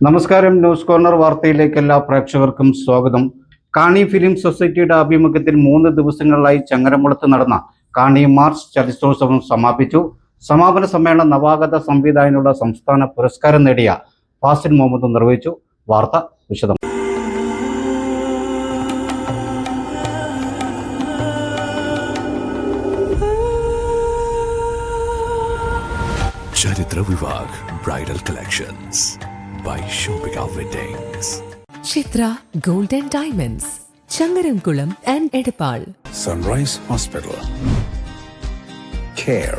നമസ്കാരം news corner വാർത്തയിലേക്ക് എല്ലാ പ്രേക്ഷകർക്കും സ്വാഗതം. കാണി ഫിലിം സൊസൈറ്റിയുടെ ആഭിമുഖ്യത്തിൽ മൂന്ന് ദിവസങ്ങളിലായി ചങ്ങരമുളത്ത് നടന്ന കാണി മാർച്ച് ചലച്ചിത്രോത്സവം സമാപിച്ചു. സമാപന സമ്മേളനം നവാഗത സംവിധായകനുള്ള സംസ്ഥാന പുരസ്കാരം നേടിയ ഫാസിൽ മുഹമ്മദ് നിർവഹിച്ചു. വാർത്ത വിശദം. Charithra Vivah bridal collections. By Shopika weddings Chithra gold and diamonds Changaramkulam and Edappal sunrise hospital care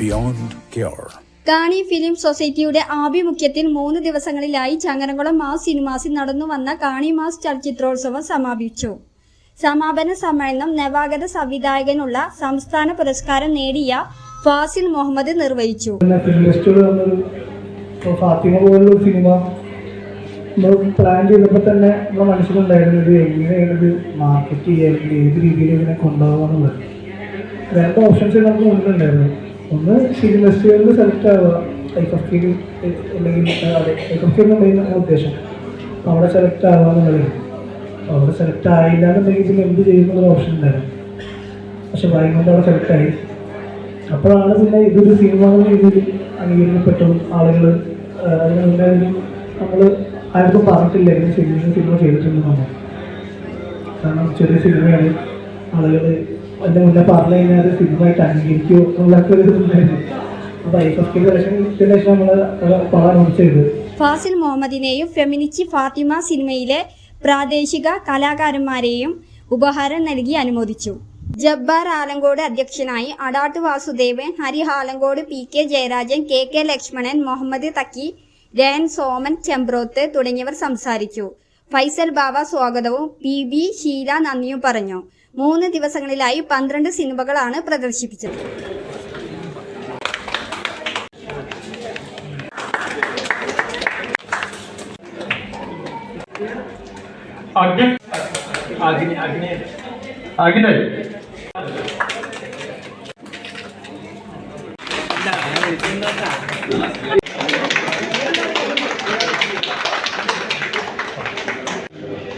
beyond cure Kaani film സൊസൈറ്റിയുടെ ആഭിമുഖ്യത്തിൽ മൂന്ന് ദിവസങ്ങളിലായി ചങ്ങരംകുളം മാസ് സിനിമാസിൽ നടന്നു വന്ന കാണി മാസ് ചലച്ചിത്രോത്സവം സമാപിച്ചു. സമാപന സമ്മേളനം നവാഗത സംവിധായകനുള്ള സംസ്ഥാന പുരസ്കാരം നേടിയ ഫാസിൽ മുഹമ്മദ് നിർവഹിച്ചു. ഇപ്പോൾ ഫാത്തിമ പോലുള്ള സിനിമ നമ്മൾ പ്ലാൻ ചെയ്തപ്പോൾ തന്നെ നമ്മുടെ മനസ്സിലുണ്ടായിരുന്നു ഇത് എങ്ങനെയാണ് ഇത് മാർക്കറ്റ് ചെയ്യുക ഏത് രീതിയിൽ ഇതിനെ കൊണ്ടുപോകാന്നുള്ളത് രണ്ട് ഓപ്ഷൻസ് നമുക്ക് മുന്നിലുണ്ടായിരുന്നു. ഒന്ന് ഫെസ്റ്റിവലിൽ സെലക്ട് ആവുക. ഐ ഫസ്റ്റിൽ അല്ലെങ്കിൽ അതെ ഐ ഫസ്റ്റിൽ എന്നുള്ള ഉദ്ദേശം. അവിടെ സെലക്ട് ആവുക എന്നുള്ളത്. അവിടെ സെലക്ട് ആയില്ല എന്നുണ്ടെങ്കിൽ ഇതിൽ എന്ത് ചെയ്യുന്നൊരു ഓപ്ഷൻ ഉണ്ടായിരുന്നു. പക്ഷെ വൈകുന്നേരം അവിടെ സെലക്ട് ആയി. അപ്പോഴാണ് പിന്നെ ഇതൊരു സിനിമ എന്ന രീതിയിൽ അംഗീകരിക്കപ്പെട്ടതും ആളുകൾ നമ്മൾ ആർക്കും പറഞ്ഞിട്ടില്ല ഇങ്ങനെ സിനിമ സിനിമ ചെയ്തിട്ടുണ്ടെന്നാണ് കാരണം ചെറിയ സിനിമയാണ് ആളുകൾ എന്റെ മുന്നേ പറഞ്ഞു കഴിഞ്ഞാൽ അത് സിനിമയായിട്ട് അംഗീകരിക്കുമോ എന്നുള്ളൊക്കെ ഒരു ഇതുണ്ടായിരുന്നു. നമ്മൾ ഫാസിൽ മുഹമ്മദിനെയും ഫെമിനിച്ചി ഫാത്തിമ സിനിമയിലെ പ്രാദേശിക കലാകാരന്മാരെയും ഉപഹാരം നൽകി അനുമോദിച്ചു. ജബ്ബാർ ആലങ്കോട് അധ്യക്ഷനായി Adat Vasudevan Hari Alankode P K Jayarajan K K Lakshmanan Muhammad Thakki Rayan Soman Chembroth തുടങ്ങിയവർ സംസാരിച്ചു. ഫൈസൽ ബാബ സ്വാഗതവും. പി ബി ഷീല നന്ദിയും പറഞ്ഞു. മൂന്ന് ദിവസങ്ങളിലായി പന്ത്രണ്ട് സിനിമകളാണ് പ്രദർശിപ്പിച്ചത്. അഗ്നി അഗ്നി അഗ്നി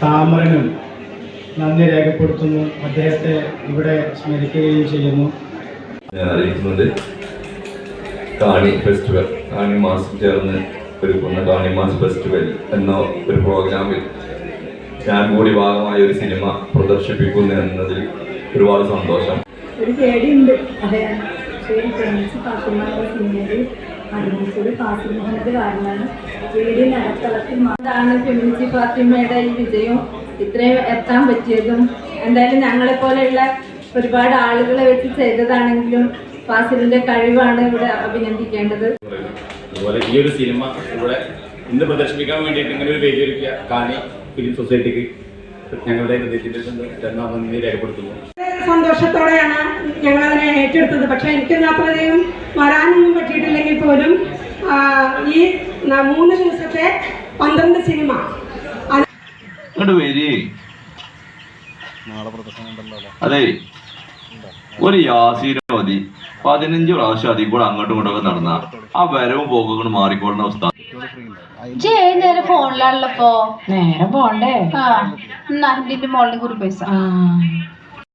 താമരനും നന്ദി രേഖപ്പെടുത്തുന്നു. അദ്ദേഹത്തെ ഇവിടെ സ്മരിക്കുകയും ചെയ്യുന്നു. ഞാൻ അറിയിക്കുന്നത് കാണി ഫെസ്റ്റിവൽ കാണി മാസം ചേർന്ന് ഒരുക്കുന്ന കാണി മാസ് ഫെസ്റ്റിവൽ എന്ന ഒരു പ്രോഗ്രാമിൽ ഞാൻ കൂടി ഭാഗമായ ഒരു സിനിമ പ്രദർശിപ്പിക്കുന്നു എന്നതിൽ ഒരുപാട് സന്തോഷം. ഒരു പേടിയുണ്ട്. അതെ. പക്ഷേ ഫ്രണ്ട്സ് ഫാത്തിമ എന്ന സിനിമയിൽ അഭിനയിച്ചത് ഫാസിൽ മുഹമ്മദ് കാരണമാണ് വീട് നടത്തളത്തിൽ അതാണ് ഫെമിനിച്ചി ഫാത്തിമയുടെ ഈ വിജയം ഇത്രയും എത്താൻ പറ്റിയതും. എന്തായാലും ഞങ്ങളെ പോലെയുള്ള ഒരുപാട് ആളുകളെ വെച്ച് ചെയ്തതാണെങ്കിലും ഫാസിലിന്റെ കഴിവാണ് ഇവിടെ അഭിനന്ദിക്കേണ്ടത്. അതുപോലെ ഈ ഒരു സിനിമ ഇവിടെ ഇന്ന് പ്രദർശിപ്പിക്കാൻ വേണ്ടിയിട്ട് ഇങ്ങനെ ഒരു വേദി ഒരുക്കിയ കാണി ഫിലിം സൊസൈറ്റിക്ക് ഞങ്ങളുടെ ഹൃദയത്തിന്റെ നന്ദി രേഖപ്പെടുത്തുന്നു. സന്തോഷത്തോടെയാണ് ഞങ്ങൾ അതിനെ ഏറ്റെടുത്തത്. പക്ഷേ എനിക്ക് അത്രയധികം വരാനൊന്നും പറ്റിയിട്ടില്ലെങ്കിൽ പോലും ഈ മൂന്ന് ദിവസത്തെ പന്ത്രണ്ട് സിനിമ. അത്. ഒരു യാസീന മതി. പതിനഞ്ച് പ്രാവശ്യം അതിൽ കൂടെ അങ്ങോട്ടും ഇങ്ങോട്ടൊക്കെ നടന്ന. ആ വരവും പോക്കുകളും മാറിക്കൊള്ളുന്ന അവസ്ഥ. നേരെ ഫോണിലാണല്ലോ നേരെ പോണ്ടേ? ആ എന്നാ ഇതിന്റെ മോളിൽ കുറി പൈസ. ആ.